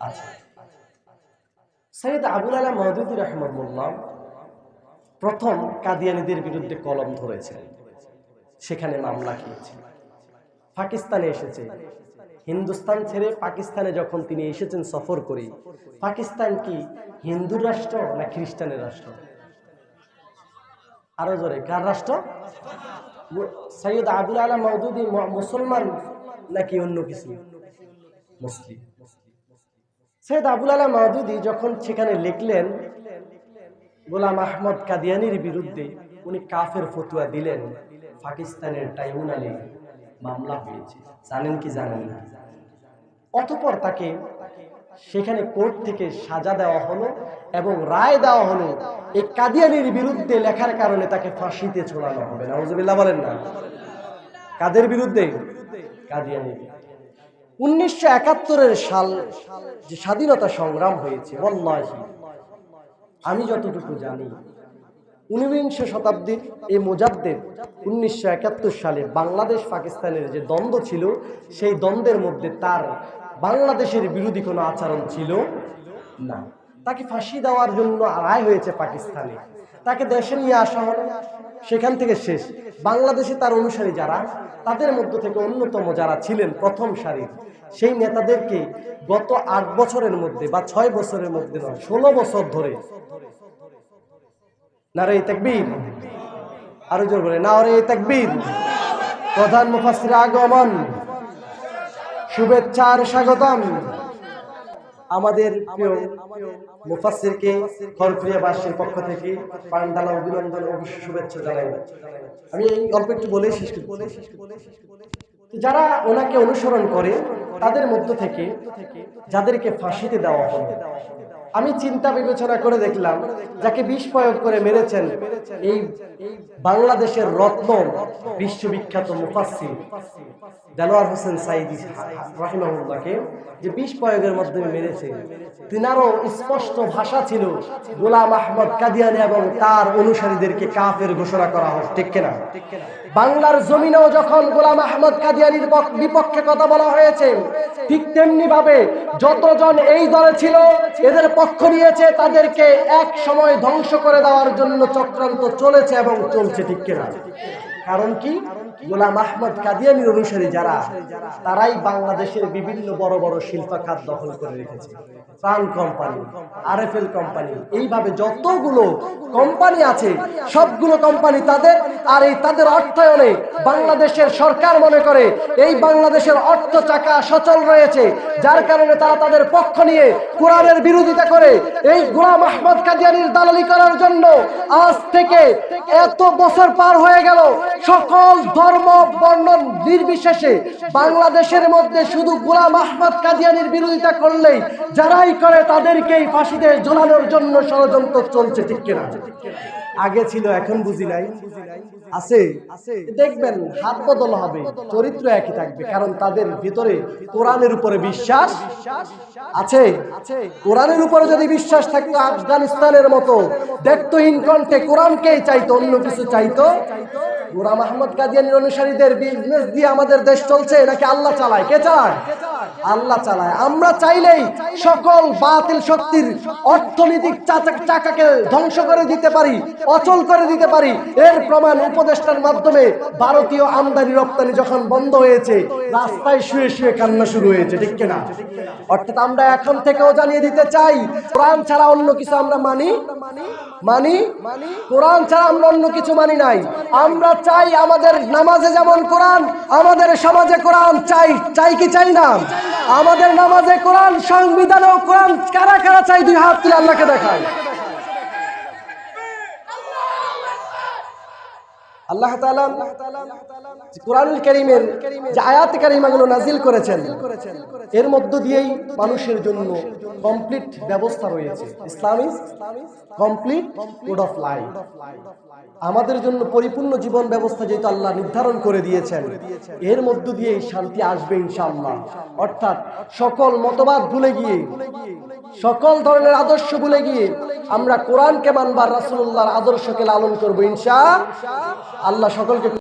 আচ্ছা। সৈয়দ আবুল আলা মহদুদি রহমতুল্লাহ প্রথম কাদিয়ানিদের বিরুদ্ধে কলম ধরেছে। সেখানে মামলা খেয়েছে। পাকিস্তানে এসেছে। হিন্দুস্তান ছেড়ে পাকিস্তানে যখন তিনি এসেছেন সফর করে, পাকিস্তান কি হিন্দু রাষ্ট্র না খ্রিস্টানের রাষ্ট্র? আরও জোরে, কার রাষ্ট্র? সৈয়দ আবুল আলা মৌদুদি ম- মুসলমান নাকি অন্য কিছু? সৈয়দ আবুল আলা মাহদুদি যখন সেখানে লিখলেন, গোলাম আহমদ কাদিয়ানির বিরুদ্ধে উনি কাফের ফতুয়া দিলেন, পাকিস্তানের ট্রাইব্যুনালে মামলা হয়েছে। জানেন কি জানেন না? অতপর তাকে সেখানে কোর্ট থেকে সাজা দেওয়া হলো এবং রায় দেওয়া হলো, এই কাদিয়ানির বিরুদ্ধে লেখার কারণে তাকে ফাঁসিতে ছোড়ানো হবে। নাউজুবিল্লাহ বলেন না। কাদের বিরুদ্ধে? কাদিয়ানির। উনিশশো একাত্তরের সাল যে স্বাধীনতা সংগ্রাম হয়েছে, ওয়াল্লাহি। আমি যতটুকু জানি, ঊনবিংশ শতাব্দীর এই মোজাদ্দের উনিশশো একাত্তর সালে বাংলাদেশ পাকিস্তানের যে দ্বন্দ্ব ছিল, সেই দ্বন্দ্বের মধ্যে তার বাংলাদেশের বিরোধী কোনো আচরণ ছিল না। তাকে ফাঁসি দেওয়ার জন্য রায় হয়েছে পাকিস্তানে। তাকে দেশে নিয়ে আসা হলো। সেখান থেকে শেষ। বাংলাদেশে তার অনুসারী যারা, তাদের মধ্য থেকে অন্যতম যারা ছিলেন প্রথম সারির, সেই নেতাদেরকে গত আট বছরের মধ্যে বা ছয় বছরের মধ্যে নয়, ষোলো বছর ধরে নারে তাকবীর। আরও জোর করে নারে তাকবীর। প্রধান মুফাসসির আগমন। শুভেচ্ছার স্বাগতম। আমাদের প্রিয় মুফাসসিরকে খরপ্রিয়াবাসীর পক্ষ থেকে পান্ডালা অভিনন্দন ও শুভেচ্ছা জানাই। আমি এই অল্প একটু বলে শেষ তো যারা ওনাকে অনুসরণ করে তাদের মধ্য থেকে যাদেরকে ফাঁসিতে দেওয়া হলো। আমি চিন্তা বিবেচনা করে দেখলাম, যাকে বিষ প্রয়োগ করে মেরেছেন এই বাংলাদেশের রত্ন বিশ্ববিখ্যাত মুফাসসির দেলোয়ার হোসেন সাইদি রহিমাহুল্লাহকে যে বিষ প্রয়োগের মাধ্যমে মেরেছে। তিনারও স্পষ্ট ভাষা ছিল, গোলাম আহমদ কাদিয়ানি এবং তার অনুসারীদেরকে কাফের ঘোষণা করা হোক, ঠিক কিনা? বাংলার জমিনেও যখন গোলাম আহমদ কাদিয়ানির পক- বিপক্ষে কথা বলা হয়েছে, ঠিক তেমনি ভাবে যতজন এই দলে ছিল, এদের পক্ষ নিয়েছে তাদেরকে এক সময় ধ্বংস করে দেওয়ার জন্য চক্রান্ত চলেছে এবং চলছে ঠিক কিনা। কারণ কি? গোলাম আহমদ কাদিয়ানির অনুসারী যারা, তারাই বাংলাদেশের বিভিন্ন বড় বড় শিল্প খাত দখল করে রেখেছে। প্রাণ কোম্পানি, আরএফএল কোম্পানি, এইভাবে যতগুলো কোম্পানি আছে, সবগুলো কোম্পানি তাদের, আর এই তাদের অর্থায়নে বাংলাদেশের সরকার মনে করে, এই বাংলাদেশের অর্থ চাকা সচল রয়েছে। যার কারণে তারা তাদের পক্ষ নিয়ে কোরআনের বিরোধিতা করে। এই গোলাম আহমদ কাদিয়ানির দালালি করার জন্য আজ থেকে এত বছর পার হয়ে গেল। সকল ধর্ম, বর্ণ নির্বিশেষে বাংলাদেশের মধ্যে শুধু গোলাম আহমদ কাদিয়ানির বিরোধিতা করলেই যারাই করে তাদেরকেই ফাঁসিতে ঝোলানোর জন্য ষড়যন্ত্র চলছে, ঠিক কিনা? আগে ছিল, এখন বুঝি নাই। আছে। দেখবেন, হাত বদল হবে, চরিত্র একই থাকবে, কারণ তাদের ভিতরে কোরআনের উপরে বিশ্বাস আছে। কোরআনের উপরে যদি বিশ্বাস থাকতো, আফগানিস্তানের মতো দেখতো কণ্ঠে কোরআনকেই চাইতো, অন্য কিছু চাইতো গোলাম আহমদ কাদিয়ানির অনুসারীদের বিজনেস দিয়ে আমাদের দেশ চলছে, নাকি আল্লাহ চালায়? কে চালায়? আল্লাহ চালায়। আমরা চাইলেই সকল বাতিল শক্তির অর্থনৈতিক চাকাকে ধ্বংস করে দিতে পারি, অচল করে দিতে পারি। এর প্রমাণ উপদেষ্টার মাধ্যমে ভারতীয় আমদানি রপ্তানি যখন বন্ধ হয়েছে, রাস্তায় শুয়ে শুয়ে কান্না শুরু হয়েছে, ঠিক কিনা? অর্থাৎ আমরা এখন থেকেও জানিয়ে দিতে চাই, কোরআন ছাড়া অন্য কিছু আমরা মানি? মানি? কোরআন ছাড়া আমরা অন্য কিছু মানি নাই। আমরা চাই আমাদের নামাজে যেমন কোরআন, আমাদের সমাজে কোরআন চাই চাই কি চাই না? আমাদের নামাজে কোরআন, সংবিধানেও কোরআন কারা কারা চাই দুই হাত তুলে আল্লাহকে দেখায়। আল্লাহ তাআলা কোরআনুল কারীমের যে আয়াত কারিমাগুলো নাজিল করেছেন, এর মধ্য দিয়েই মানুষের জন্য কমপ্লিট ব্যবস্থা রয়েছে। Islamic complete code of life আমাদের জন্য পরিপূর্ণ জীবন ব্যবস্থা যেহেতু আল্লাহ নির্ধারণ করে দিয়েছেন, এর মধ্য দিয়েই শান্তি আসবে ইনশাআল্লাহ। অর্থাৎ সকল মতবাদ ভুলে গিয়ে সকল ধরনের আদর্শ ভুলে গিয়ে আমরা কোরআনকে মানবার রাসুল্লাহর আদর্শকে লালন করব ইনশা আল্লাহ সকলকে